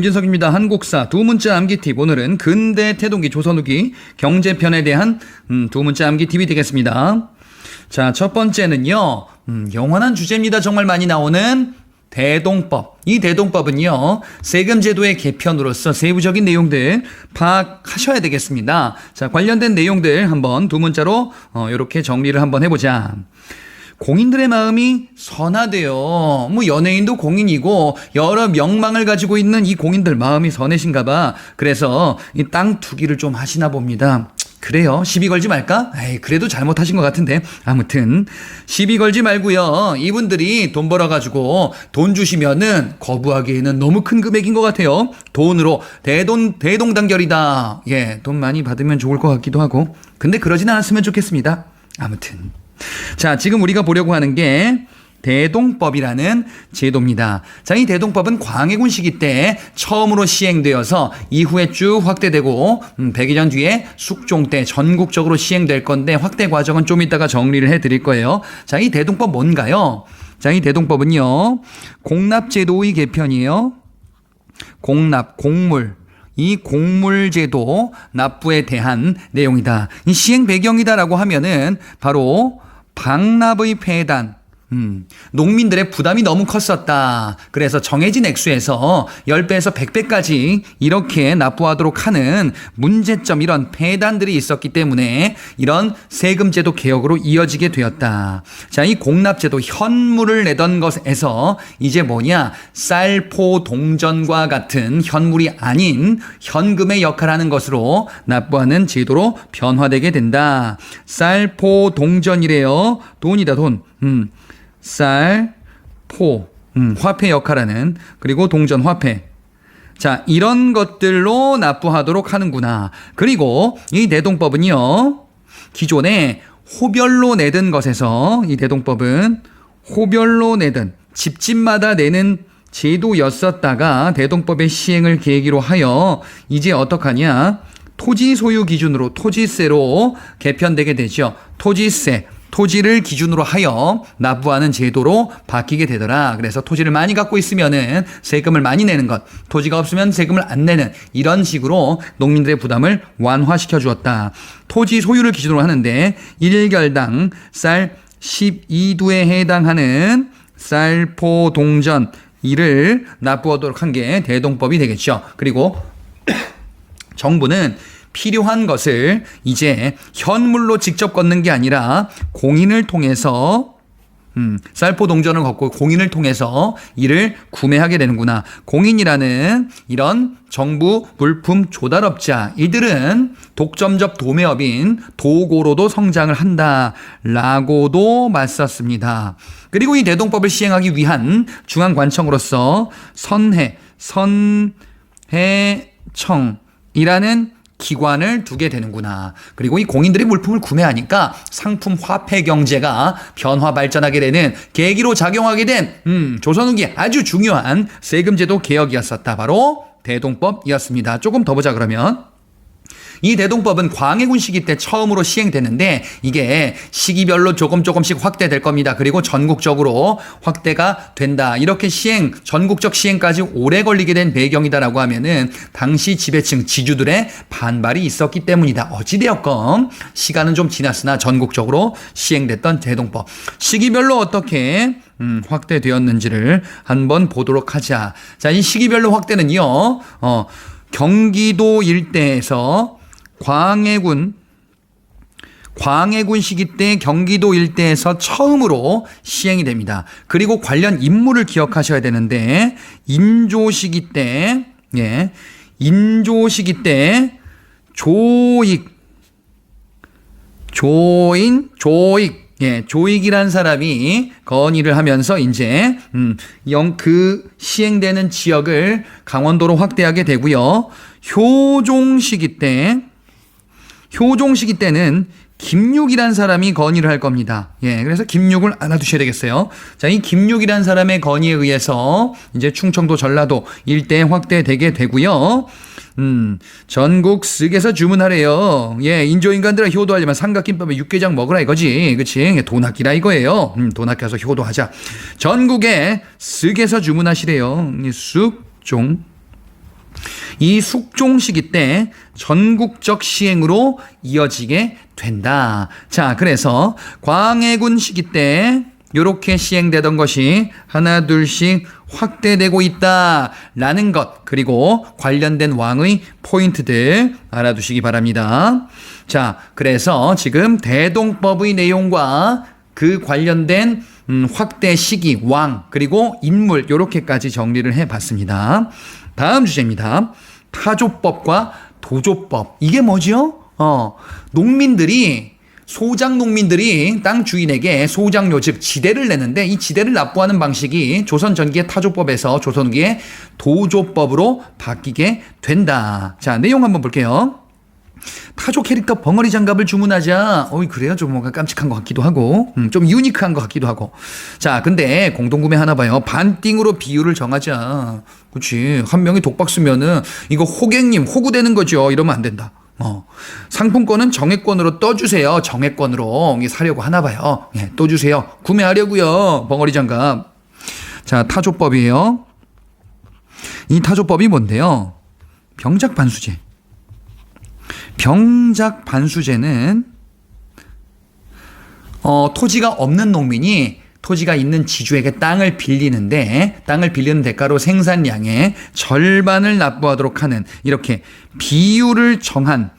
김진석입니다. 한국사 두 문자 암기 팁. 오늘은 근대 태동기 조선 후기 경제편에 대한 음, 두 문자 암기 팁이 되겠습니다. 자, 첫 번째는요. 음, 영원한 주제입니다. 정말 많이 나오는 대동법. 이 대동법은요. 세금 제도의 개편으로서 세부적인 내용들 파악하셔야 되겠습니다. 자, 관련된 내용들 한번 두 문자로 어, 이렇게 정리를 한번 해보자. 공인들의 마음이 선하대요. 뭐 연예인도 공인이고 여러 명망을 가지고 있는 이 공인들 마음이 선해신가 봐. 그래서 이 땅 투기를 좀 하시나 봅니다. 그래요. 시비 걸지 말까? 에이, 그래도 잘못하신 것 같은데. 아무튼 시비 걸지 말고요. 이분들이 돈 벌어 가지고 돈 주시면은 거부하기에는 너무 큰 금액인 것 같아요. 돈으로 대돈 대동단결이다. 예, 돈 많이 받으면 좋을 것 같기도 하고. 근데 그러진 않았으면 좋겠습니다. 아무튼. 자, 지금 우리가 보려고 하는 게 대동법이라는 제도입니다. 자, 이 대동법은 광해군 시기 때 처음으로 시행되어서 이후에 쭉 확대되고 음, 100여 년 뒤에 숙종 때 전국적으로 시행될 건데 확대 과정은 좀 이따가 정리를 해 드릴 거예요. 자, 이 대동법 뭔가요? 자, 이 대동법은요. 공납제도의 개편이에요. 공납, 공물, 이 공물제도 납부에 대한 내용이다. 이 시행 배경이다라고 하면은 바로 방납의 폐단, 음, 농민들의 부담이 너무 컸었다. 그래서 정해진 액수에서 10배에서 100배까지 이렇게 납부하도록 하는 문제점, 이런 폐단들이 있었기 때문에 이런 세금제도 개혁으로 이어지게 되었다. 자, 이 공납제도 현물을 내던 것에서 이제 뭐냐, 쌀 포 동전과 같은 현물이 아닌 현금의 역할을 하는 것으로 납부하는 제도로 변화되게 된다. 쌀 포 동전이래요. 돈이다, 돈. 음. 쌀, 포, 음, 화폐 역할하는 그리고 동전 화폐. 자, 이런 것들로 납부하도록 하는구나. 그리고 이 대동법은요. 기존에 호별로 내던 것에서 이 대동법은 호별로 내던 집집마다 내는 제도였었다가 대동법의 시행을 계기로 하여 이제 어떡하냐? 토지 소유 기준으로 토지세로 개편되게 되죠. 토지세. 토지를 기준으로 하여 납부하는 제도로 바뀌게 되더라. 그래서 토지를 많이 갖고 있으면은 세금을 많이 내는 것, 토지가 없으면 세금을 안 내는 이런 식으로 농민들의 부담을 완화시켜 주었다. 토지 소유를 기준으로 하는데 1결당 쌀 12두에 해당하는 쌀포 동전 이를 납부하도록 한 게 대동법이 되겠죠. 그리고 정부는 필요한 것을 이제 현물로 직접 걷는 게 아니라 공인을 통해서 음, 쌀포 동전을 걷고 공인을 통해서 이를 구매하게 되는구나. 공인이라는 이런 정부 물품 조달업자 이들은 독점적 도매업인 도고로도 성장을 한다라고도 맞섰습니다. 그리고 이 대동법을 시행하기 위한 중앙관청으로서 선해 선해청 이라는 기관을 두게 되는구나. 그리고 이 공인들이 물품을 구매하니까 상품 화폐 경제가 변화 발전하게 되는 계기로 작용하게 된 음, 조선 후기 아주 중요한 세금제도 개혁이었었다. 바로 대동법이었습니다. 조금 더 보자 그러면. 이 대동법은 광해군 시기 때 처음으로 시행되는데 이게 시기별로 조금 조금씩 확대될 겁니다. 그리고 전국적으로 확대가 된다. 이렇게 시행, 전국적 시행까지 오래 걸리게 된 배경이다라고 하면은 당시 지배층 지주들의 반발이 있었기 때문이다. 어찌되었건 시간은 좀 지났으나 전국적으로 시행됐던 대동법. 시기별로 어떻게 음, 확대되었는지를 한번 보도록 하자. 자, 이 시기별로 확대는요, 어, 경기도 일대에서 광해군 광해군 시기 때 경기도 일대에서 처음으로 시행이 됩니다. 그리고 관련 인물을 기억하셔야 되는데 인조 시기 때 예. 인조 시기 때 조익 조인 조익 예, 조익이란 사람이 건의를 하면서 이제 음, 영그 시행되는 지역을 강원도로 확대하게 되고요. 효종 시기 때 효종 시기 때는 김육이란 사람이 건의를 할 겁니다. 예, 그래서 김육을 알아두셔야 되겠어요. 자, 이 김육이란 사람의 건의에 의해서 이제 충청도 전라도 일대 확대되게 되고요. 음, 전국 쓱에서 주문하래요. 예, 인조인간들은 효도하려면 삼각김밥에 육개장 먹으라 이거지. 그치? 돈 아끼라 이거예요. 음, 돈 아껴서 효도하자. 전국에 쓱에서 주문하시래요. 쑥, 종, 이 숙종 시기 때 전국적 시행으로 이어지게 된다. 자, 그래서 광해군 시기 때 요렇게 시행되던 것이 하나 둘씩 확대되고 있다라는 것 그리고 관련된 왕의 포인트들 알아두시기 바랍니다. 자, 그래서 지금 대동법의 내용과 그 관련된 음, 확대 시기, 왕, 그리고 인물 요렇게까지 정리를 해 봤습니다. 다음 주제입니다. 타조법과 도조법. 이게 뭐지요? 어, 농민들이 소장 농민들이 땅 주인에게 소장료 즉 지대를 내는데 이 지대를 납부하는 방식이 조선 전기의 타조법에서 조선 후기의 도조법으로 바뀌게 된다. 자, 내용 한번 볼게요. 타조 캐릭터 벙어리 장갑을 주문하자. 어이, 그래요? 좀 뭔가 깜찍한 것 같기도 하고, 음, 좀 유니크한 것 같기도 하고. 자, 근데 공동구매 하나 봐요. 반띵으로 비율을 정하자. 그치. 한 명이 독박 쓰면은 이거 호객님, 호구되는 거죠. 이러면 안 된다. 어. 상품권은 정액권으로 떠주세요. 정액권으로. 사려고 하나 봐요. 예, 떠주세요. 구매하려고요. 벙어리 장갑. 자, 타조법이에요. 이 타조법이 뭔데요? 병작 반수제. 병작 반수제는 어, 토지가 없는 농민이 토지가 있는 지주에게 땅을 빌리는데 땅을 빌리는 대가로 생산량의 절반을 납부하도록 하는 이렇게 비율을 정한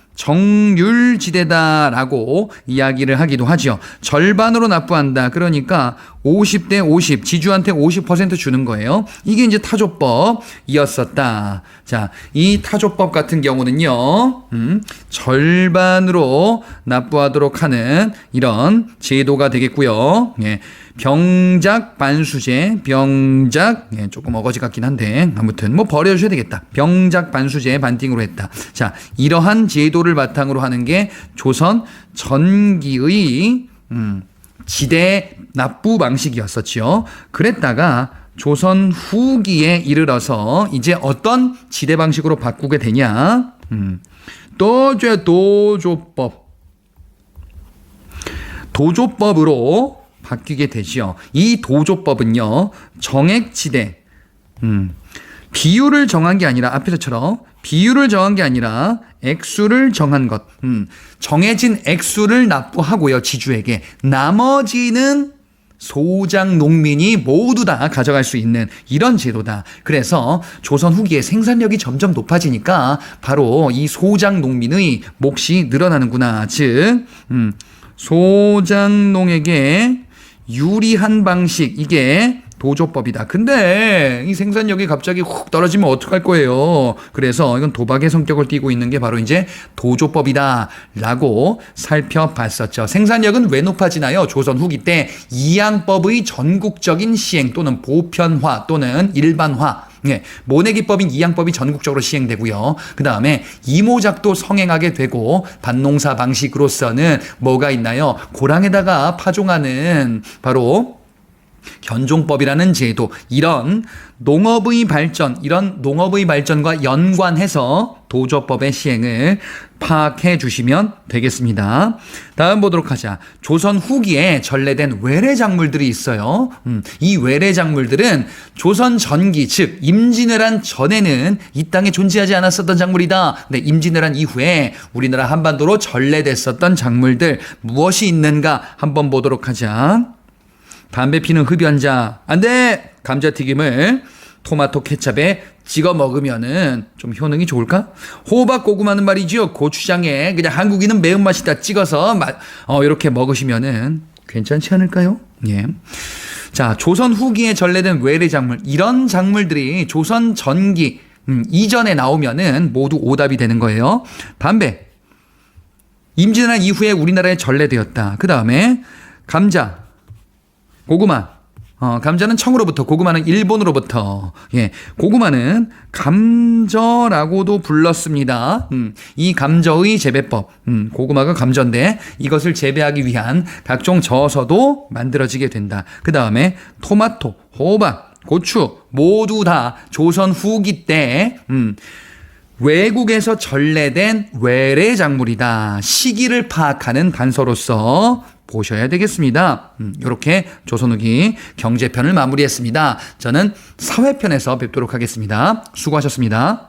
정률지대다라고 이야기를 하기도 하죠. 절반으로 납부한다. 그러니까 50대 50, 지주한테 50% 주는 거예요. 이게 이제 타조법이었었다. 자, 이 타조법 같은 경우는요, 음, 절반으로 납부하도록 하는 이런 제도가 되겠고요. 예. 병작 반수제, 병작, 예, 조금 어거지 같긴 한데, 아무튼 뭐 버려주셔야 되겠다. 병작 반수제 반띵으로 했다. 자, 이러한 제도를 바탕으로 하는 게 조선 전기의, 음, 지대 납부 방식이었었죠. 그랬다가 조선 후기에 이르러서 이제 어떤 지대 방식으로 바꾸게 되냐? 음, 도제 도조법. 도조법으로 바뀌게 되지요. 이 도조법은요, 정액지대, 음, 비율을 정한 게 아니라 앞에서처럼 비율을 정한 게 아니라 액수를 정한 것, 음, 정해진 액수를 납부하고요 지주에게 나머지는 소장 농민이 모두 다 가져갈 수 있는 이런 제도다. 그래서 조선 후기에 생산력이 점점 높아지니까 바로 이 소장 농민의 몫이 늘어나는구나. 즉, 음, 소장농에게 유리한 방식. 이게 도조법이다. 근데 이 생산력이 갑자기 훅 떨어지면 어떡할 거예요? 그래서 이건 도박의 성격을 띠고 있는 게 바로 이제 도조법이다라고 살펴봤었죠. 생산력은 왜 높아지나요? 조선 후기 때 이양법의 전국적인 시행 또는 보편화 또는 일반화 예, 모내기법인 이양법이 전국적으로 시행되고요. 그 다음에 이모작도 성행하게 되고 밭농사 방식으로서는 뭐가 있나요? 고랑에다가 파종하는 바로 견종법이라는 제도 이런 농업의 발전 이런 농업의 발전과 연관해서 도조법의 시행을 파악해 주시면 되겠습니다. 다음 보도록 하자. 조선 후기에 전래된 외래 작물들이 있어요. 음, 이 외래 작물들은 조선 전기 즉 임진왜란 전에는 이 땅에 존재하지 않았었던 작물이다. 근데 임진왜란 이후에 우리나라 한반도로 전래됐었던 작물들 무엇이 있는가 한번 보도록 하자. 담배 피는 흡연 자 안 돼 감자튀김을 토마토 케찹에 찍어 먹으면은 좀 효능이 좋을까? 호박 고구마는 말이죠 고추장에 그냥 한국인은 매운맛이다 찍어서 마, 어, 이렇게 먹으시면은 괜찮지 않을까요? 예. 자 조선 후기에 전래된 외래 작물 이런 작물들이 조선 전기 음, 이전에 나오면은 모두 오답이 되는 거예요. 담배 임진왜란 이후에 우리나라에 전래되었다. 그 다음에 감자 고구마. 어, 감자는 청으로부터, 고구마는 일본으로부터. 예, 고구마는 감저라고도 불렀습니다. 음, 이 감저의 재배법. 음, 고구마가 감저인데 이것을 재배하기 위한 각종 저서도 만들어지게 된다. 그 다음에 토마토, 호박, 고추 모두 다 조선 후기 때, 음, 외국에서 전래된 외래 작물이다. 시기를 파악하는 단서로서 보셔야 되겠습니다. 음, 이렇게 조선후기 경제편을 마무리했습니다. 저는 사회편에서 뵙도록 하겠습니다. 수고하셨습니다.